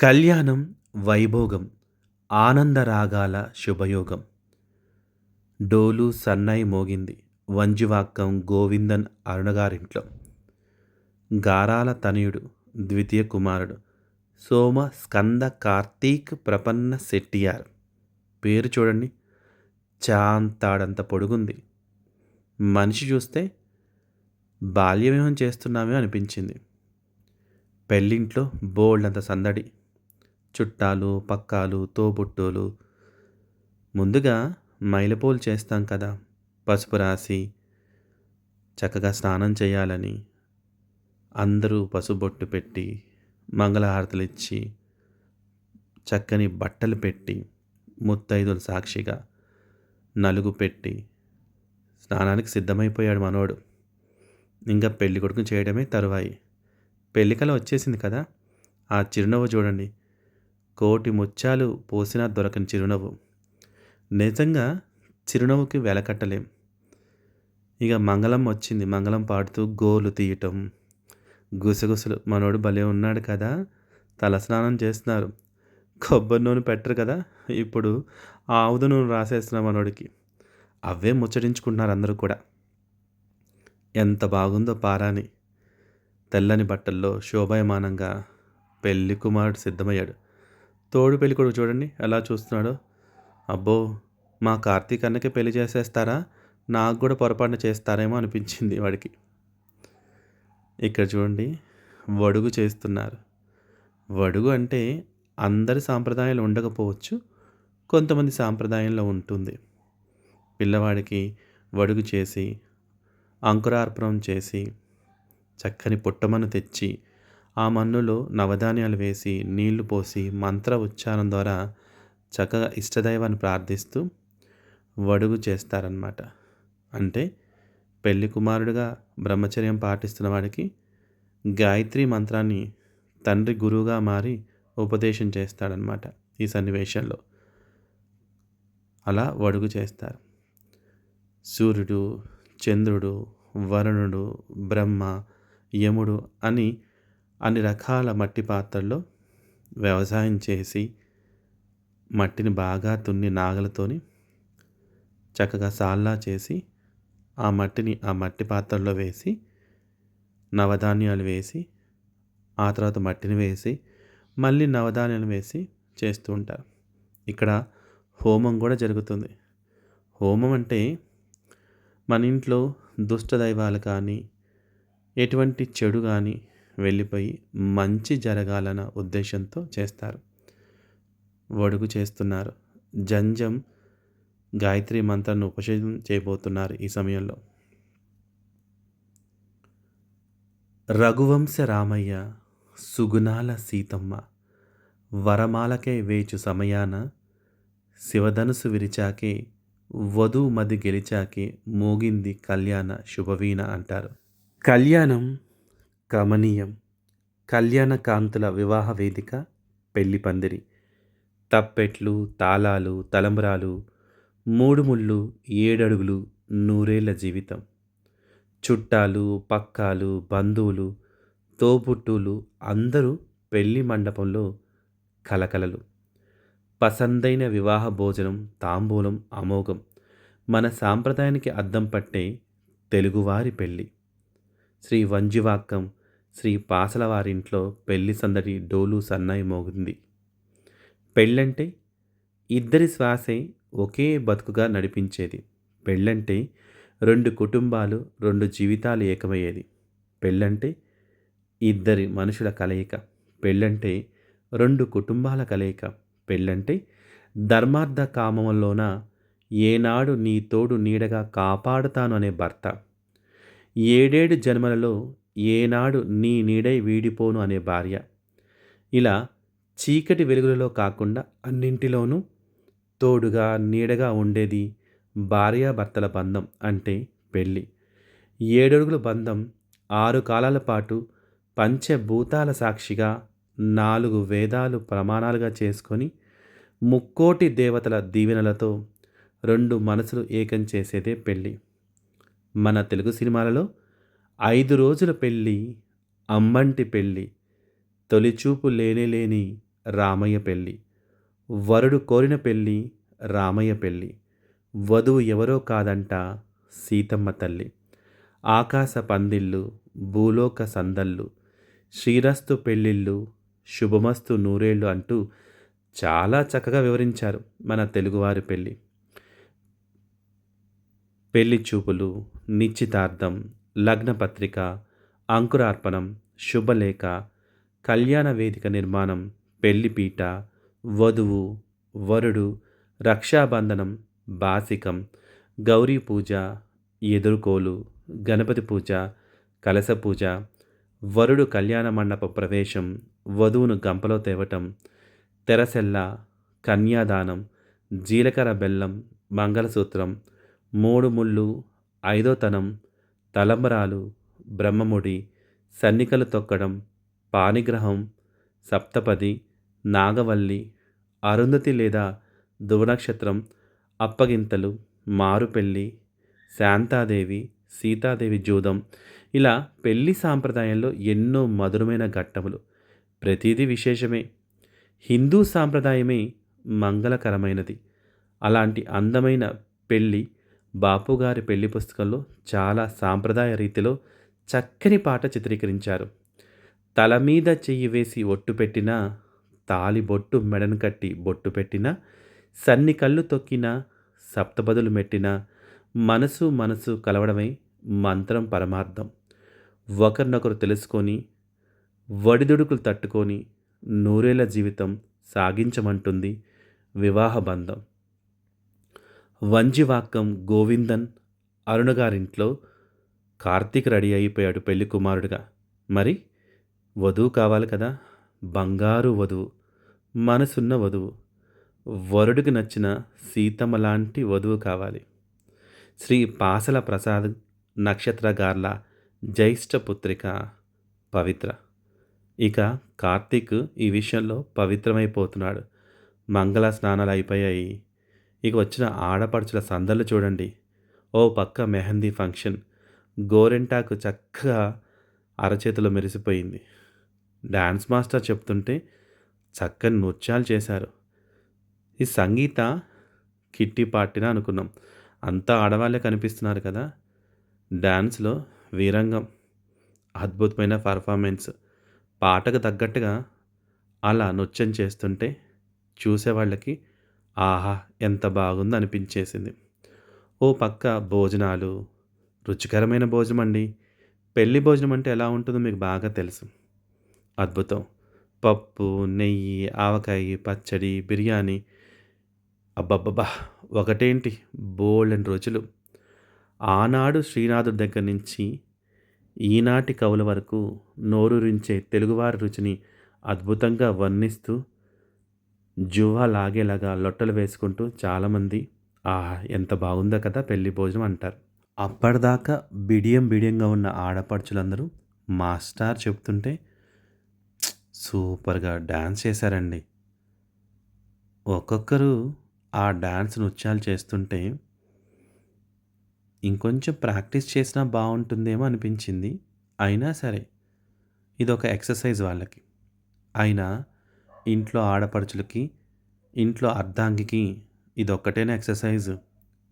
కళ్యాణం వైభోగం ఆనందరాగాల శుభయోగం. డోలు సన్నాయి మోగింది. వంజివాక్కం గోవిందన్ అరుణగారింట్లో. గారాల తనయుడు ద్వితీయ కుమారుడు. సోమ స్కంద కార్తీక్ ప్రపన్న శెట్టియార్. పేరు చూడండి. చాంతాడంత పొడుగుంది. మనిషి చూస్తే బాల్యవివాహం చేస్తున్నామే అనిపించింది. పెళ్ళింట్లో బోల్డంత సందడి. చుట్టాలు పక్కాలు తోబుట్టోలు ముందుగా మైలపోలు చేస్తాం కదా. పసుపు రాసి చక్కగా స్నానం చేయాలని అందరూ పసుబొట్టు పెట్టి మంగళహారతులు ఇచ్చి చక్కని బట్టలు పెట్టి ముత్తైదుల సాక్షిగా నలుగు పెట్టి స్నానానికి సిద్ధమైపోయాడు మనోడు. ఇంకా పెళ్ళి కొడుకుని చేయడమే తరువాయి. పెళ్ళికల వచ్చేసింది కదా. ఆ చిరునవ్వు చూడండి. కోటి ముత్యాలు పోసినా దొరకని చిరునవ్వు. నిజంగా చిరునవ్వుకి వెలకట్టలేం ఇక మంగళం వచ్చింది. మంగళం పాడుతూ గోలు తీయటం. గుసగుసలు. మనోడు భలే ఉన్నాడు కదా. తలస్నానం చేస్తున్నారు. కొబ్బరి నూనె పెట్టరు కదా. ఇప్పుడు ఆవుద నూనె రాసేస్తున్న మనోడికి. అవే ముచ్చటించుకుంటున్నారు అందరూ కూడా. ఎంత బాగుందో పారాని. తెల్లని బట్టల్లో శోభాయమానంగా పెళ్ళి కుమారుడు సిద్ధమయ్యాడు. తోడు పెళ్ళి కొడుకు చూడండి ఎలా చూస్తున్నాడో. అబ్బో మా కార్తీక్ అన్నకి పెళ్ళి చేసేస్తారా? నాకు కూడా పొరపాటున చేస్తారేమో అనిపించింది వాడికి. ఇక్కడ చూడండి వడుగు చేస్తున్నారు. వడుగు అంటే అందరి సాంప్రదాయాలు ఉండకపోవచ్చు కొంతమంది సాంప్రదాయంలో ఉంటుంది. పిల్లవాడికి వడుగు చేసి అంకురార్పణం చేసి చక్కని పుట్టమను తెచ్చి ఆ మన్నులో నవధాన్యాలు వేసి నీళ్ళు పోసి మంత్ర ఉచ్చారణ ద్వారా చక్కగా ఇష్టదైవాన్ని ప్రార్థిస్తూ వడుగు చేస్తారనమాట అంటే పెళ్ళి కుమారుడుగా బ్రహ్మచర్యం పాటిస్తున్న వాడికి గాయత్రి మంత్రాన్ని తండ్రి గురువుగా మారి ఉపదేశం చేస్తాడనమాట ఈ సన్నివేశంలో. అలా వడుగు చేస్తారు. సూర్యుడు చంద్రుడు వరుణుడు బ్రహ్మ యముడు అని అన్ని రకాల మట్టి పాత్రల్లో వ్యవసాయం చేసి మట్టిని బాగా తున్ని నాగలతోని చక్కగా సాల్లా చేసి ఆ మట్టిని ఆ మట్టి పాత్రల్లో వేసి నవధాన్యాలు వేసి ఆ తర్వాత మట్టిని వేసి మళ్ళీ నవధాన్యాలు వేసి చేస్తూ ఉంటారు. ఇక్కడ హోమం కూడా జరుగుతుంది. హోమం అంటే మన ఇంట్లో దుష్ట దైవాలు కానీ ఎటువంటి చెడు కానీ వెళ్ళిపోయి మంచి జరగాలన్న ఉద్దేశంతో చేస్తారు. వడుగు చేస్తున్నారు. జంజం గాయత్రి మంత్రాన్ని ఉపశమనం చేయబోతున్నారు ఈ సమయంలో. రఘువంశ రామయ్య సుగుణాల సీతమ్మ వరమాలకే వేచు సమయాన శివధనుసు విరిచాకే వధువు మది గెలిచాకే మోగింది కళ్యాణ శుభవీణ అంటారు. కళ్యాణం కమనీయం. కళ్యాణ కాంతుల వివాహ వేదిక పెళ్ళి పందిరి. తప్పెట్లు తాళాలు తలంబ్రాలు మూడు ముళ్ళు ఏడడుగులు నూరేళ్ళ జీవితం. చుట్టాలు పక్కాలు బంధువులు తోబుట్టులు అందరూ పెళ్ళి మండపంలో కలకలలు. పసందైన వివాహ భోజనం తాంబూలం అమోఘం. మన సాంప్రదాయానికి అద్దం పట్టే తెలుగువారి పెళ్ళి శ్రీ వంజివాక్కం శ్రీ పాసల వారింట్లో పెళ్ళి సందడి డోలు సన్నాయి మోగింది. పెళ్ళంటే ఇద్దరి శ్వాసే ఒకే బతుకుగా నడిపించేది. పెళ్ళంటే రెండు కుటుంబాలు రెండు జీవితాలు ఏకమయ్యేది. పెళ్ళంటే ఇద్దరి మనుషుల కలయిక. పెళ్ళంటే రెండు కుటుంబాల కలయిక. పెళ్ళంటే ధర్మార్థ కామంలోన ఏనాడు నీ తోడు నీడగా కాపాడుతాను అనే భర్త. ఏడేడు జన్మలలో ఏనాడు నీ నీడై వీడిపోను అనే భార్య. ఇలా చీకటి వెలుగులలో కాకుండా అన్నింటిలోనూ తోడుగా నీడగా ఉండేది భార్యాభర్తల బంధం అంటే పెళ్ళి. ఏడడుగుల బంధం ఆరు కాలాల పాటు పంచభూతాల సాక్షిగా నాలుగు వేదాలు ప్రమాణాలుగా చేసుకొని ముక్కోటి దేవతల దీవెనలతో రెండు మనసులు ఏకం చేసేదే పెళ్ళి. మన తెలుగు సినిమాలలో ఐదు రోజుల పెళ్ళి అమ్మంటి పెళ్ళి తొలిచూపు లేనేలేని రామయ్య పెళ్ళి వరుడు కోరిన పెళ్ళి రామయ్య పెళ్ళి వధువు ఎవరో కాదంట సీతమ్మ తల్లి. ఆకాశ పందిళ్ళు భూలోక సందళ్ళు శ్రీరస్తు పెళ్ళిళ్ళు శుభమస్తు నూరేళ్ళు అంటూ చాలా చక్కగా వివరించారు మన తెలుగువారి పెళ్ళి. పెళ్ళి చూపులు నిశ్చితార్థం లగ్నపత్రిక అంకురార్పణం శుభలేఖ కళ్యాణ వేదిక నిర్మాణం పెళ్ళిపీట వధువు వరుడు రక్షాబంధనం బాసికం గౌరీ పూజ ఎదుర్కోలు గణపతి పూజ కలశ పూజ వరుడు కళ్యాణ మండప ప్రవేశం వధువును గంపలో తేవటం తెరసెల్ల కన్యాదానం జీలకర్ర బెల్లం మంగళసూత్రం మూడు ముళ్ళు ఐదోతనం తలంబరాలు బ్రహ్మముడి సన్నికలు తొక్కడం పానిగ్రహం సప్తపది నాగవల్లి అరుంధతి లేదా దువనక్షత్రం అప్పగింతలు మారుపెళ్ళి శాంతాదేవి సీతాదేవి జూదం. ఇలా పెళ్ళి సాంప్రదాయంలో ఎన్నో మధురమైన ఘట్టములు. ప్రతిదీ విశేషమే. హిందూ సాంప్రదాయమే మంగళకరమైనది. అలాంటి అందమైన పెళ్ళి బాపుగారి పెళ్ళి పుస్తకంలో చాలా సాంప్రదాయ రీతిలో చక్కని పాట చిత్రీకరించారు. తల మీద చెయ్యి వేసి ఒట్టు పెట్టినా తాలి బొట్టు మెడను కట్టి బొట్టు పెట్టినా సన్ని కళ్ళు తొక్కినా సప్తబదులు మెట్టినా మనసు మనసు కలవడమే మంత్రం పరమార్థం. ఒకరినొకరు తెలుసుకొని వడిదుడుకులు తట్టుకొని నూరేళ్ళ జీవితం సాగించమంటుంది వివాహ బంధం. వంజివాక్కం గోవిందన్ అరుణగారింట్లో కార్తీక్ రెడీ అయిపోయాడు పెళ్ళి కుమారుడిగా. మరి వధువు కావాలి కదా? బంగారు వధువు మనసున్న వధువు. వరుడికి నచ్చిన సీతమ్మ లాంటి వధువు కావాలి. శ్రీ పాసల ప్రసాద్ నక్షత్రగార్ల జ్యేష్ఠ పుత్రిక పవిత్ర. ఇక కార్తీక్ ఈ విషయంలో పవిత్రమైపోతున్నాడు. మంగళ స్నానాలు అయిపోయాయి. ఇక వచ్చిన ఆడపడుచుల సందర్లు చూడండి. ఓ పక్క మెహందీ ఫంక్షన్. గోరెంటాకు చక్కగా అరచేతిలో మెరిసిపోయింది. డ్యాన్స్ మాస్టర్ చెప్తుంటే చక్కని నృత్యాలు చేశారు. ఈ సంగీత కిట్టి పార్టీనా అనుకున్నాం. అంతా ఆడవాళ్ళే కనిపిస్తున్నారు కదా. డ్యాన్స్లో వీరంగం అద్భుతమైన పర్ఫార్మెన్స్ పాటకు తగ్గట్టుగా అలా నృత్యం చేస్తుంటే చూసేవాళ్ళకి ఆహా ఎంత బాగుందో అనిపించేసింది ఓ పక్క భోజనాలు. రుచికరమైన భోజనం అండి పెళ్ళి భోజనం అంటే ఎలా ఉంటుందో మీకు బాగా తెలుసు. అద్భుతం. పప్పు నెయ్యి ఆవకాయ పచ్చడి బిర్యానీ. అబ్బబ్బబ్బా ఒకటేంటి? బోల్డెన్ రుచులు. ఆనాడు శ్రీనాథుడి దగ్గర నుంచి ఈనాటి కవుల వరకు నోరూరించే తెలుగువారి రుచిని అద్భుతంగా వర్ణిస్తూ జువా లాగేలాగా లొట్టలు వేసుకుంటూ చాలామంది ఆహా ఎంత బాగుందో కదా పెళ్ళి భోజనం అంటారు. అప్పటిదాకా బిడియం బిడియంగా ఉన్న ఆడపడుచులందరూ మాస్టార్ చెప్తుంటే సూపర్గా డ్యాన్స్ చేశారండి. ఒక్కొక్కరు ఆ డ్యాన్స్ నృత్యాలు చేస్తుంటే ఇంకొంచెం ప్రాక్టీస్ చేసినా బాగుంటుందేమో అనిపించింది. అయినా సరే ఇది ఒక ఎక్సర్సైజ్ వాళ్ళకి. అయినా ఇంట్లో ఆడపడుచులకి ఇంట్లో అర్ధాంగికి ఇది ఎక్సర్సైజ్?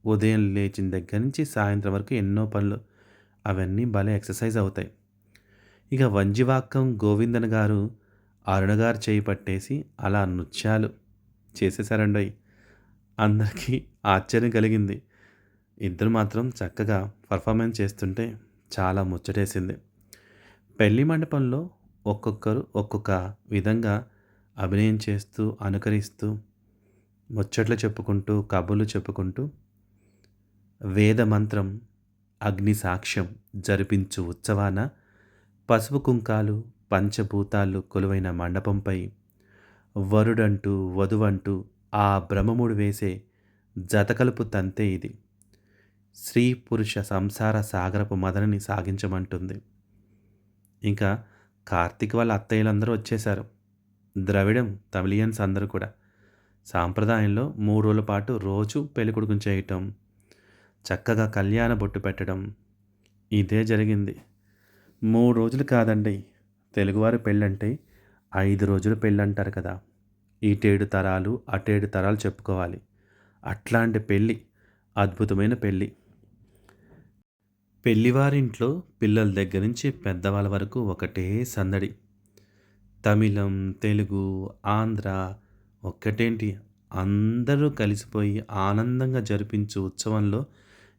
ఉదయం లేచిన దగ్గర నుంచి సాయంత్రం వరకు ఎన్నో పనులు అవన్నీ భలే ఎక్సర్సైజ్ అవుతాయి. ఇక వంజివాక్కం గోవిందన్ గారు అరుణ గారు చేయి పట్టేసి అలా నృత్యాలు చేసేసారండి అందరికీ ఆశ్చర్యం కలిగింది. ఇద్దరు మాత్రం చక్కగా పర్ఫార్మెన్స్ చేస్తుంటే చాలా ముచ్చటేసింది. పెళ్ళి మండపంలో ఒక్కొక్కరు ఒక్కొక్క విధంగా అభినయం చేస్తూ అనుకరిస్తూ ముచ్చట్లు చెప్పుకుంటూ కబుర్లు చెప్పుకుంటూ వేద మంత్రం అగ్ని సాక్ష్యం జరిపించు ఉత్సవాన పసుపు కుంకాలు పంచభూతాలు కొలువైన మండపంపై వరుడంటూ వధువంటూ ఆ బ్రహ్మముడు వేసే జతకలుపు తంతే ఇది. స్త్రీ పురుష సంసార సాగరపు మదనని సాగించమంటుంది. ఇంకా కార్తీక్ వాళ్ళ అత్తయ్యలందరూ వచ్చేశారు. ద్రవిడం తమిళియన్స్ అందరూ కూడా. సాంప్రదాయంలో మూడు రోజుల పాటు రోజు పెళ్ళికొడుకుని చేయటం చక్కగా కళ్యాణ బొట్టు పెట్టడం ఇదే జరిగింది. మూడు రోజులు కాదండి. తెలుగువారి పెళ్ళంటే ఐదు రోజులు పెళ్ళి అంటారు కదా. ఇటేడు తరాలు అటేడు తరాలు చెప్పుకోవాలి. అట్లాంటి పెళ్ళి అద్భుతమైన పెళ్ళి. పెళ్ళివారింట్లో పిల్లల దగ్గర నుంచి పెద్దవాళ్ళ వరకు ఒకటే సందడి. తమిళం తెలుగు ఆంధ్ర ఒక్కటేంటి? అందరూ కలిసిపోయి ఆనందంగా జరిపించు ఉత్సవంలో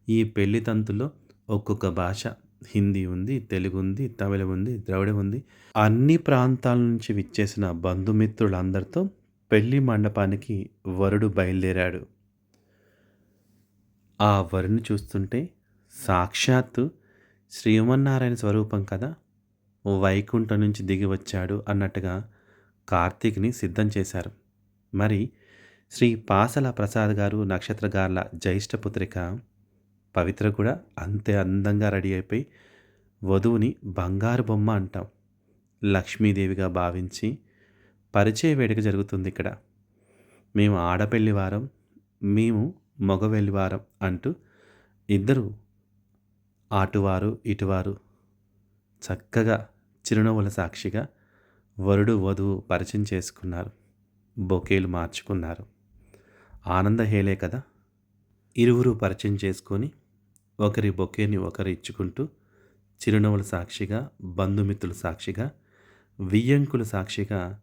ఈ పెళ్ళి తంతులో ఒక్కొక్క భాష. హిందీ ఉంది తెలుగు ఉంది తమిళం ఉంది ద్రవిడం ఉంది. అన్ని ప్రాంతాల నుంచి విచ్చేసిన బంధుమిత్రులందరితో పెళ్ళి మండపానికి వరుడు బయలుదేరాడు. ఆ వరుని చూస్తుంటే సాక్షాత్తు శ్రీమన్నారాయణ స్వరూపం కదా? వైకుంఠం నుంచి దిగి వచ్చాడు అన్నట్టుగా కార్తీక్ని సిద్ధం చేశారు. మరి శ్రీ పాసల ప్రసాద్ గారు నక్షత్రగార్ల జ్యేష్ఠపుత్రిక పవిత్ర కూడా అంతే అందంగా రెడీ అయిపోయి వధువుని బంగారు బొమ్మ అంటాం. లక్ష్మీదేవిగా భావించి పరిచయ వేడుక జరుగుతుంది ఇక్కడ. మేము ఆడపెళ్ళి వారం మేము మగవెళ్ళి వారం అంటూ ఇద్దరు అటువారు ఇటువారు చక్కగా చిరునవ్వుల సాక్షిగా వరుడు వధువు పరిచయం చేసుకున్నారు బొకేలు మార్చుకున్నారు. ఆనందహేలే కదా? ఇరువురు పరిచయం చేసుకొని ఒకరి బొకేని ఒకరు ఇచ్చుకుంటూ చిరునవ్వుల సాక్షిగా బంధుమిత్రుల సాక్షిగా వియ్యంకుల సాక్షిగా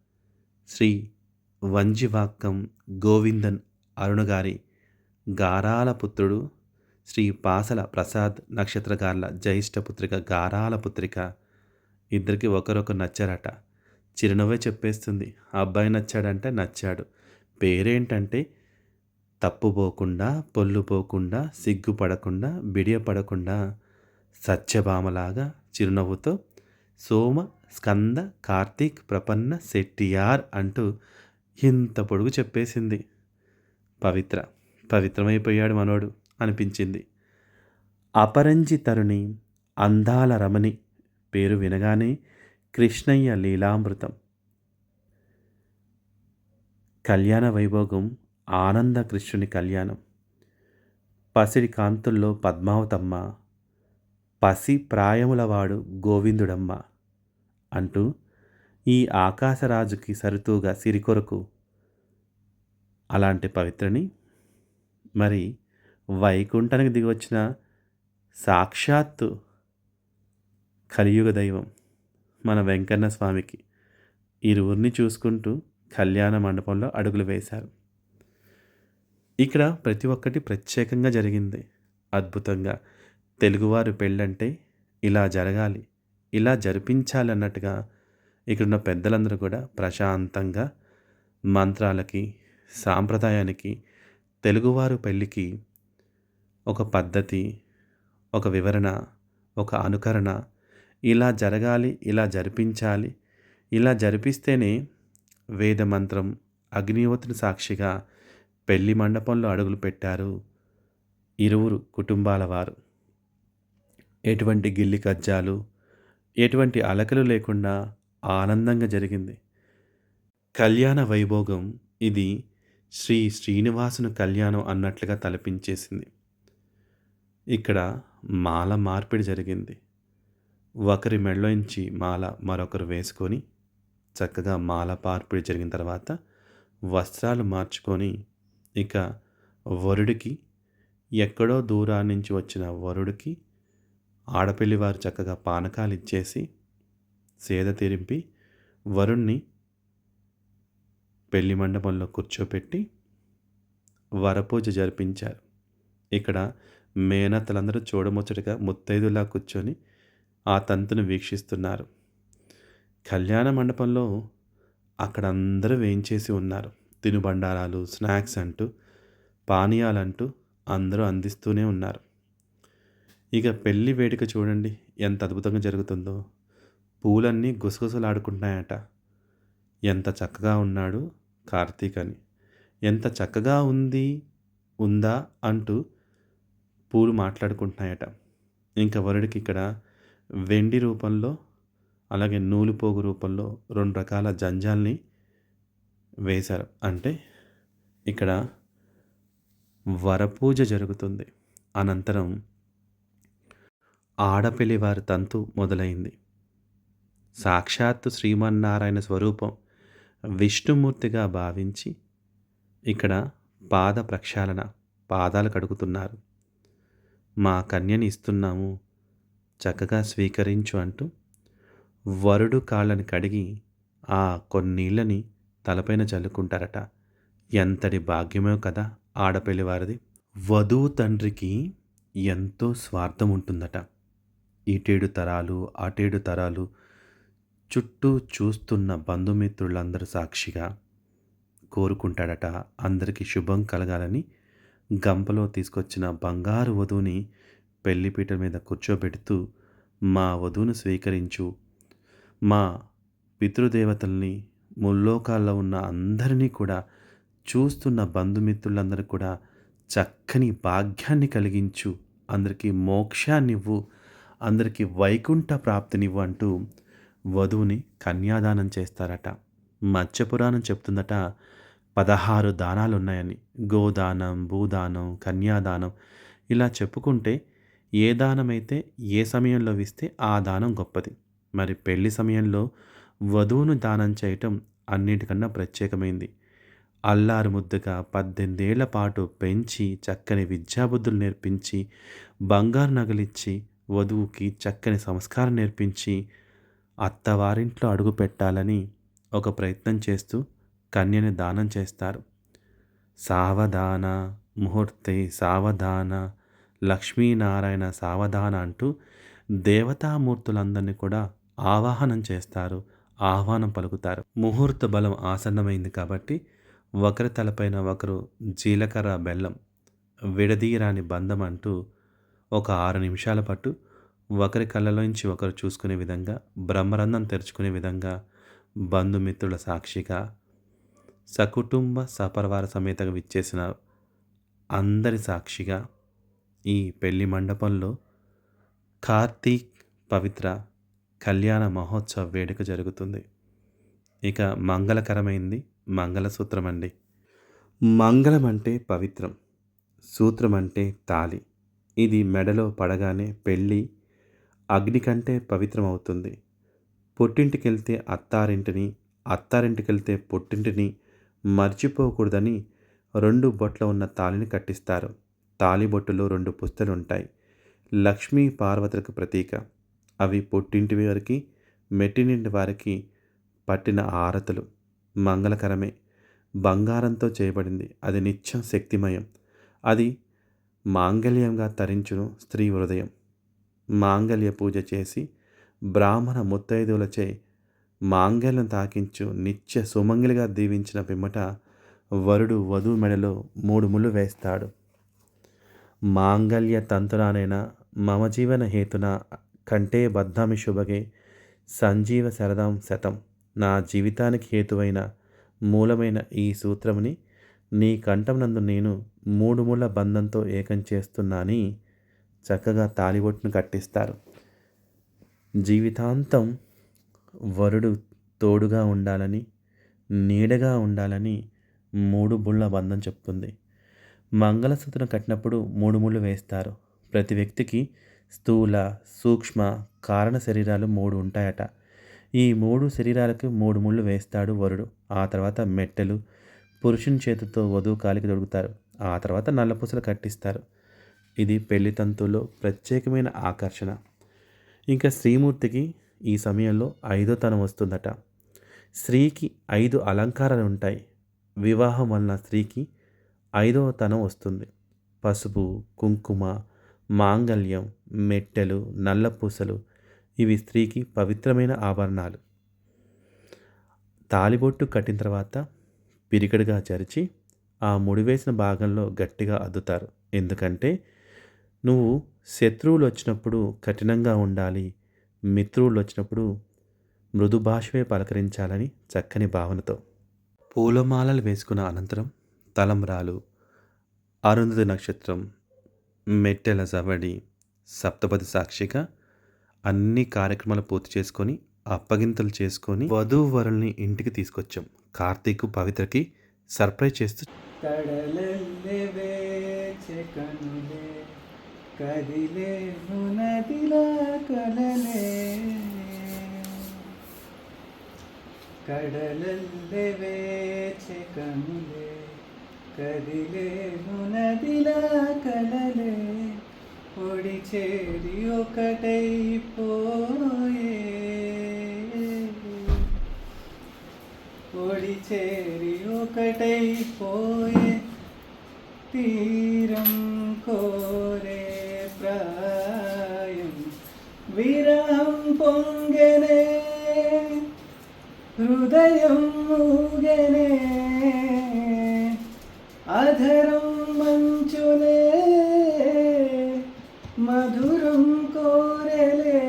శ్రీ వంజివాక్కం గోవిందన్ అరుణగారి గారాల పుత్రుడు శ్రీ పాసల ప్రసాద్ నక్షత్రగార్ల జ్యేష్ఠ పుత్రిక గారాల పుత్రిక ఇద్దరికి ఒకరొకరు నచ్చారట. చిరునవ్వే చెప్పేస్తుంది. అబ్బాయి నచ్చాడంటే నచ్చాడు. పేరేంటంటే తప్పు పోకుండా పొల్లు పోకుండా సిగ్గుపడకుండా బిడియపడకుండా సత్యభామలాగా చిరునవ్వుతో సోమ స్కంద కార్తీక్ ప్రపన్న శెట్టియార్ అంటూ ఇంత పొడుగు చెప్పేసింది. పవిత్ర పవిత్రమైపోయాడు మనోడు అనిపించింది. అపరంజి తరుణి అందాల రమణి పేరు వినగానే కృష్ణయ్య లీలామృతం. కళ్యాణ వైభోగం ఆనంద కృష్ణుని కళ్యాణం. పసిడి కాంతుల్లో పద్మావతమ్మ పసి ప్రాయములవాడు గోవిందుడమ్మ అంటూ ఈ ఆకాశరాజుకి సరితూగా సిరికొరకు అలాంటి పవిత్రని మరి వైకుంఠానికి దిగొచ్చిన సాక్షాత్తు కలియుగ దైవం మన వెంకన్న స్వామికి ఇరువురిని చూసుకుంటూ కళ్యాణ మండపంలో అడుగులు వేశారు. ఇక్కడ ప్రతి ఒక్కటి ప్రత్యేకంగా జరిగింది. అద్భుతంగా తెలుగువారు పెళ్ళంటే ఇలా జరగాలి ఇలా జరిపించాలి అన్నట్టుగా ఇక్కడున్న పెద్దలందరూ కూడా ప్రశాంతంగా మంత్రాలకి సాంప్రదాయానికి తెలుగువారు పెళ్ళికి ఒక పద్ధతి ఒక వివరణ ఒక అనుకరణ ఇలా జరగాలి ఇలా జరిపించాలి. ఇలా జరిపిస్తేనే వేదమంత్రం అగ్నివతుని సాక్షిగా పెళ్ళి మండపంలో అడుగులు పెట్టారు ఇరువురు కుటుంబాల వారు. ఎటువంటి గిల్లి కజ్జాలు ఎటువంటి అలకలు లేకుండా ఆనందంగా జరిగింది. కళ్యాణ వైభోగం ఇది శ్రీ శ్రీనివాసుని కళ్యాణం అన్నట్లుగా తలపించేసింది. ఇక్కడ మాల మార్పిడి జరిగింది. ఒకరి మెడలోంచి మాల మరొకరు వేసుకొని చక్కగా మాల మార్పిడి జరిగిన తర్వాత వస్త్రాలు మార్చుకొని ఇక వరుడికి ఎక్కడో దూరాన్ని నుంచి వచ్చిన వరుడికి ఆడపిల్లి వారు చక్కగా పానకాలు ఇచ్చేసి సేద తీరింపి వరుణ్ణి పెళ్ళి మండపంలో కూర్చోపెట్టి వరపూజ జరిపించారు. ఇక్కడ మేనత్తలందరూ చూడముచ్చటగా ముత్తైదులా కూర్చొని ఆ తంతును వీక్షిస్తున్నారు. కళ్యాణ మండపంలో అక్కడ అందరూ వేయించేసి ఉన్నారు. తినుబండారాలు స్నాక్స్ అంటూ పానీయాలంటూ అందరూ అందిస్తూనే ఉన్నారు. ఇక పెళ్ళి వేడుక చూడండి ఎంత అద్భుతంగా జరుగుతుందో. పూలన్నీ గుసగుసలాడుకుంటున్నాయట. ఎంత చక్కగా ఉన్నాడు కార్తీక్ అని. ఎంత చక్కగా ఉంది ఉందా అంటూ పూలు మాట్లాడుకుంటున్నాయట. ఇంకా వరుడికి ఇక్కడ వెండి రూపంలో అలాగే నూలుపోగు రూపంలో రెండు రకాల జంజాల్ని వేశారు. అంటే ఇక్కడ వరపూజ జరుగుతుంది. అనంతరం ఆడపిల్లి వారి తంతు మొదలైంది. సాక్షాత్తు శ్రీమన్నారాయణ స్వరూపం విష్ణుమూర్తిగా భావించి ఇక్కడ పాద ప్రక్షాళన పాదాలు కడుగుతున్నారు. మా కన్యని ఇస్తున్నాము చక్కగా స్వీకరించు అంటూ వరుడు కాళ్ళని కడిగి ఆ కొన్నీళ్ళని తలపైన చల్లుకుంటారట. ఎంతటి భాగ్యమో కదా ఆడపిల్లి వారిది. వధువు తండ్రికి ఎంతో స్వార్థం ఉంటుందట ఇటేడు తరాలు అటేడు తరాలు చుట్టూ చూస్తున్న బంధుమిత్రులందరూ సాక్షిగా కోరుకుంటాడట. అందరికీ శుభం కలగాలని గంపలో తీసుకొచ్చిన బంగారు వధువుని పెళ్ళిపీట మీద కూర్చోబెడుతూ మా వధువును స్వీకరించు. మా పితృదేవతల్ని ముల్లోకాల్లో ఉన్న అందరినీ కూడా చూస్తున్న బంధుమిత్రులందరూ కూడా చక్కని భాగ్యాన్ని కలిగించు. అందరికీ మోక్షాన్నివ్వు. అందరికీ వైకుంఠ ప్రాప్తినివ్వు అంటూ వధువుని కన్యాదానం చేస్తారట. మత్స్యపురాణం చెప్తుందట పదహారు దానాలు ఉన్నాయని గోదానం భూదానం కన్యాదానం ఇలా చెప్పుకుంటే ఏ దానమైతే ఏ సమయంలో ఇస్తే ఆ దానం గొప్పది. మరి పెళ్ళి సమయంలో వధువును దానం చేయటం అన్నిటికన్నా ప్రత్యేకమైంది. అల్లారు ముద్దుగా పద్దెనిమిదేళ్ళ పాటు పెంచి చక్కని విద్యాబుద్ధులు నేర్పించి బంగారు నగలిచ్చి వధువుకి చక్కని సంస్కారం నేర్పించి అత్తవారింట్లో అడుగు పెట్టాలని ఒక ప్రయత్నం చేస్తూ కన్యని దానం చేస్తారు. సావధాన ముహూర్తే సావధాన లక్ష్మీనారాయణ సావధాన అంటూ దేవతామూర్తులందరినీ కూడా ఆవాహనం చేస్తారు ఆహ్వానం పలుకుతారు. ముహూర్త బలం ఆసన్నమైంది కాబట్టి ఒకరి తలపైన ఒకరు జీలకర్ర బెల్లం విడదీయరాని బంధం అంటూ ఒక ఆరు నిమిషాల పాటు ఒకరి కళ్ళలోంచి ఒకరు చూసుకునే విధంగా బ్రహ్మరంధం తెరుచుకునే విధంగా బంధుమిత్రుల సాక్షిగా సకుటుంబ సపరివార సమేతగా విచ్చేసిన అందరి సాక్షిగా ఈ పెళ్ళి మండపంలో కార్తీక్ పవిత్ర కళ్యాణ మహోత్సవ వేడుక జరుగుతుంది. ఇక మంగళకరమైంది మంగళసూత్రం అండి మంగళం అంటే పవిత్రం సూత్రం అంటే తాలి ఇది మెడలో పడగానే పెళ్ళి అగ్ని కంటే పవిత్రం అవుతుంది పుట్టింటికెళ్తే అత్తారింటిని అత్తారింటికెళ్తే పుట్టింటిని మర్చిపోకూడదని రెండు బొట్ల ఉన్న తాళిని కట్టిస్తారు. తాలిబొట్టులో రెండు పుస్తలు ఉంటాయి లక్ష్మీ పార్వతులకు ప్రతీక. అవి పుట్టింటి వారికి మెట్టినింటి వారికి పట్టిన ఆరతులు. మంగళకరమే. బంగారంతో చేయబడింది. అది నిత్యం శక్తిమయం. అది మాంగళ్యంగా తరించును స్త్రీ హృదయం. మాంగళ్య పూజ చేసి బ్రాహ్మణ ముత్తైదువులచే మాంగళ్యం తాకించు నిత్య సుమంగిలిగా దీవించిన పిమ్మట వరుడు వధువు మెడలో మూడు ముళ్ళు వేస్తాడు. మాంగళ్య తంతురానైన మమ జీవన హేతున కంటే బద్ధామి శుభగే సంజీవ శరదాం శతం. నా జీవితానికి హేతువైన మూలమైన ఈ సూత్రముని నీ కంఠం నందు నేను మూడు ముళ్ళ బంధంతో ఏకం చేస్తున్నాని చక్కగా తాలిబొట్టును కట్టిస్తారు. జీవితాంతం వరుడు తోడుగా ఉండాలని నీడగా ఉండాలని మూడు బుళ్ళ బంధం చెప్తుంది. మంగళసూత్రం కట్టినప్పుడు మూడు ముళ్ళు వేస్తారు. ప్రతి వ్యక్తికి స్థూల సూక్ష్మ కారణ శరీరాలు మూడు ఉంటాయట. ఈ మూడు శరీరాలకు మూడు ముళ్ళు వేస్తాడు వరుడు. ఆ తర్వాత మెట్టెలు పురుషుని చేతితో వధువు కాలికి దొరుకుతారు ఆ తర్వాత నల్లపూసలు కట్టిస్తారు. ఇది పెళ్ళి తంతువులో ప్రత్యేకమైన ఆకర్షణ. ఇంకా శ్రీమూర్తికి ఈ సమయంలో ఐదో తనం వస్తుందట. స్త్రీకి ఐదు అలంకారాలు ఉంటాయి. వివాహం వలన స్త్రీకి ఐదవ తనం వస్తుంది. పసుపు కుంకుమ మాంగళ్యం మెట్టెలు నల్లపూసలు ఇవి స్త్రీకి పవిత్రమైన ఆభరణాలు. తాలిబొట్టు కట్టిన తర్వాత పిరికడుగా చరిచి ఆ ముడివేసిన భాగంలో గట్టిగా అద్దుతారు. ఎందుకంటే నువ్వు శత్రువులు వచ్చినప్పుడు కఠినంగా ఉండాలి మిత్రువులు వచ్చినప్పుడు మృదు భాషవే పలకరించాలని చక్కని భావనతో. పూలమాలలు వేసుకున్న అనంతరం తలంబ్రాలు అరుంధతి నక్షత్రం మెట్టెల సవడి సప్తపది సాక్షిగా అన్ని కార్యక్రమాలు పూర్తి చేసుకొని అప్పగింతలు చేసుకొని వధువు వరుల్ని ఇంటికి తీసుకొచ్చాం. కార్తీక్ పవిత్రకి సర్ప్రైజ్ చేస్తూ కడలల్లే వేచే కనులే కదిలే నదిలా కలలే కడలల్లె వేచె కనులే కదిలేను నదిలా కలలే ఒడి చేరి ఒకటైపోయే ఒడి చేరి ఒకటైపోయే తీరం అధరం మంచునే మధురం కోరలే.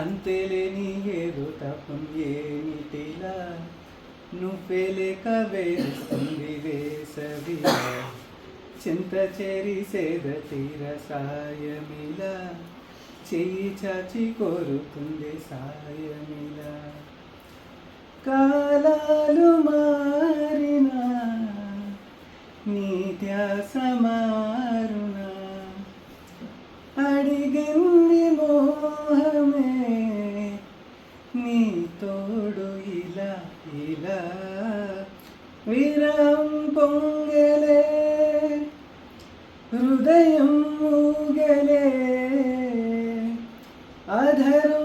అంతేలేని ఏదో తపం ఏమిటిలా నువ్వెలేక వేస్తుంది వేసవి చింత చెరి సేద తీర సాయమిలా చెయ్యి చాచి కోరుతుంది సాయమిలా. కాలాలు మారినా నీ ధ్యాస మారునా అడిగింది మోహమే నీ తోడు ఇలా ఇలా విరం పొంగలే హృదయం ఊగలే అధరం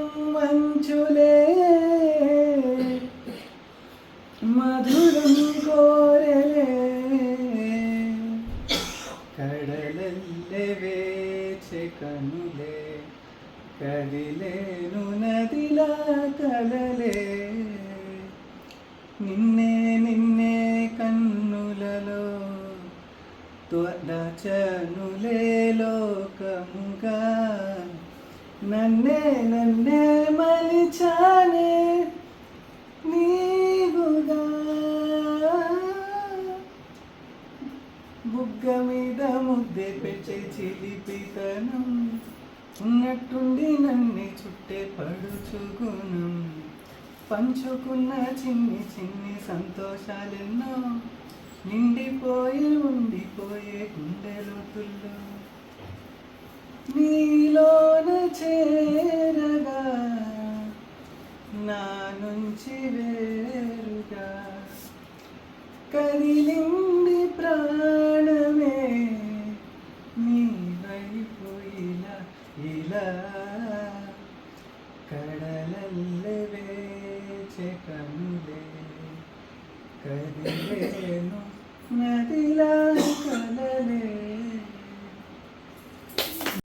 పట్టే పడుచుగుణం పంచుకున్న చిన్ని చిన్ని సంతోషాలెన్నో. నిండిపోయి ఉండిపోయే గుండె లోతుల్లో నీలోన చేరగా నా నుంచి వేరుగా. కదిలింది കതിലേ കലലേ